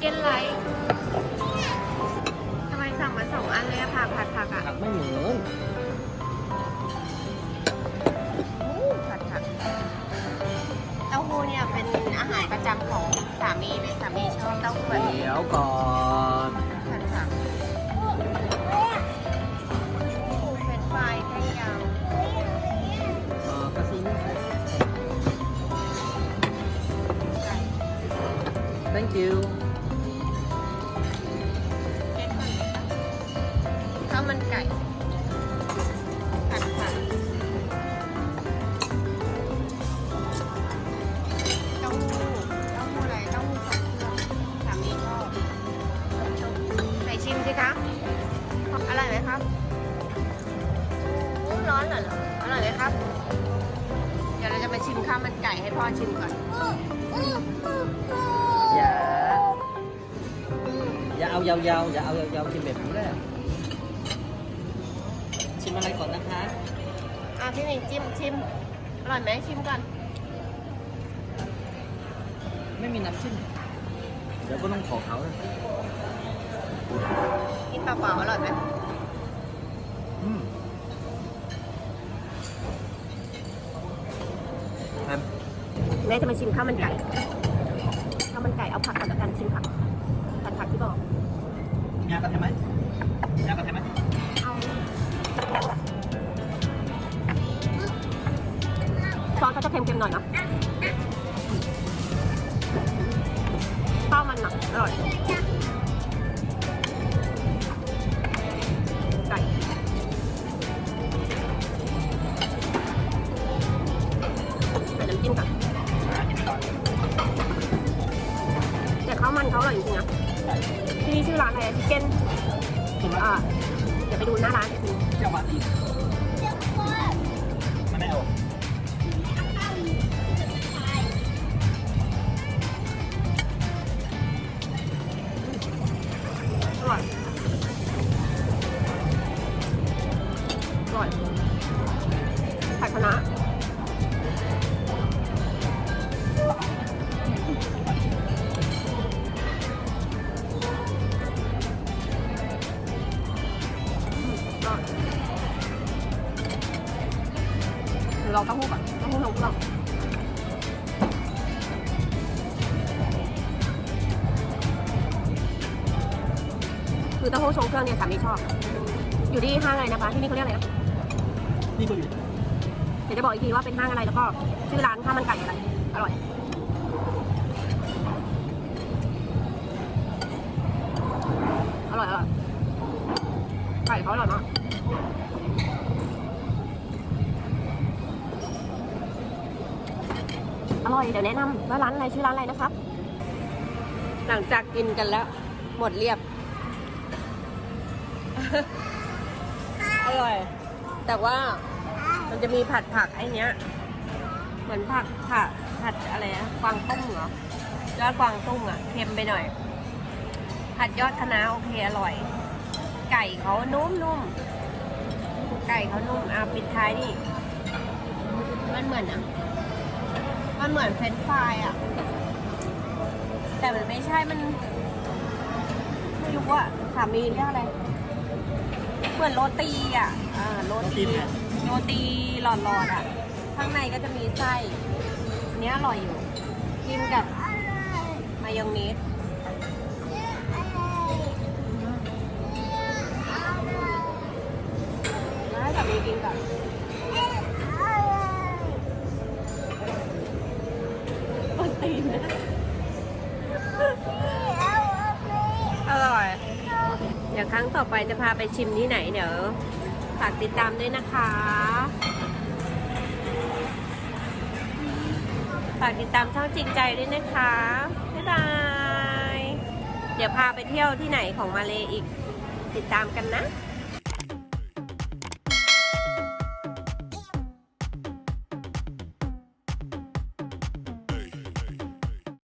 เก้นไลท์ทำไมสั่งมาสองอันเลยอะผักผัดผักอะผักไม่เหมือนอู้ผัดผักเต้าหู้เนี่ยเป็นอาหารประจำของสามีเลยสามีชอบเต้าหู้แบบนี้เดี๋ยวก่อนผัดผักเฟรนช์ฟรายแท่งยาวเออกระซิบไก่ thank you มันไก่ผัดผักเต้าหู้เต้าหู้อะไรเต้าหู้ทรงเครื่องสามีชอบชมไหนชิมสิคะอร่อยไหมครับอู้ร้อนเหรออร่อยไหมครับ เดี๋ยวเราจะมาชิมข้าวมันไก่ให้พ่อชิมก่อนอย่าอย่าเอายาวๆอย่าเอายาวๆกินแบบนี้เลย ชิมอะไรก่อนนะคะอะพี่หมิงจิ้มชิมอร่อยไหมชิมก่อน ไม่มีน้ำจิ้มเดี๋ยวก็ต้องขอเขาเลยกินเปล่าๆอร่อยไหมอืมแฮมแม่จะมาชิมข้าวมันไก่ข้าวมันไก่เอาผักก่อนแล้วกันชิมผักผัดผักที่บอกยากระเทียมไหม ซอสเขาจะเค็มๆหน่อยนาะข้าวมันหนักอร่อยไก่ใส่น้ำจิ้มก่อนแต่ข้าวมันเขาอร่อยจริงๆนะที่นี่ชื่อร้านอะไรชิคเก้นถูกแล้วอ่าเดี๋ยวไปดูหน้าร้านอีกทีเจ้าหวานอีกมันไม่เอา ร่อยผัดคะน้าอร่อเราต้าหู้ก่อนต้าหู้ลงเครื่องคือเต้าหู้ทรงเครื่องเนี่ยสามีชอบ อยู่ที่ห้างอะไรนะคะ ที่นี่เขาเรียกอะไรนะ นี่ก็อยู่เดี๋ยวจะบอกอีกทีว่าเป็นห้างอะไรแล้วก็ชื่อร้านข้าวมันไก่อะไร อร่อย อร่อยอร่อยไก่เขาอร่อยมากอร่อย เดี๋ยวแนะนำว่าร้านอะไรชื่อร้านอะไรนะครับ หลังจากกินกันแล้ว หมดเรียบ อร่อย แต่ว่ามันจะมีผัดผักไอ้เนี้ย เหมือนผักผัดผัดอะไรนะกวางตุ้งเหรอยอดกวางตุ้งอะเค็มไปหน่อย ผัดยอดคะน้าโอเคอร่อย ไก่เขานุ่มนุ่มไก่เขานุ่มอะปิดท้ายนี่มันเหมือนอะมันเหมือนเฟรนช์ฟรายอะ แต่มันไม่ใช่มัน ไม่รู้อะสามีเรียกอะไร เหมือนโรตีอะอ่าโรตีโรตีหลอดๆอะ ข้างในก็จะมีไส้อันนี้อร่อยอยู่กินกับมายองเนส ดี๋ยวครั้งต่อไปจะพาไปชิมที่ไหนเดี๋ยวฝากติดตามด้วยนะคะ ฝากติดตามช่องจริงใจด้วยนะคะ บ๊ายบาย เดี๋ยวพาไปเที่ยวที่ไหนของมาเลอีก ติดตามกันนะ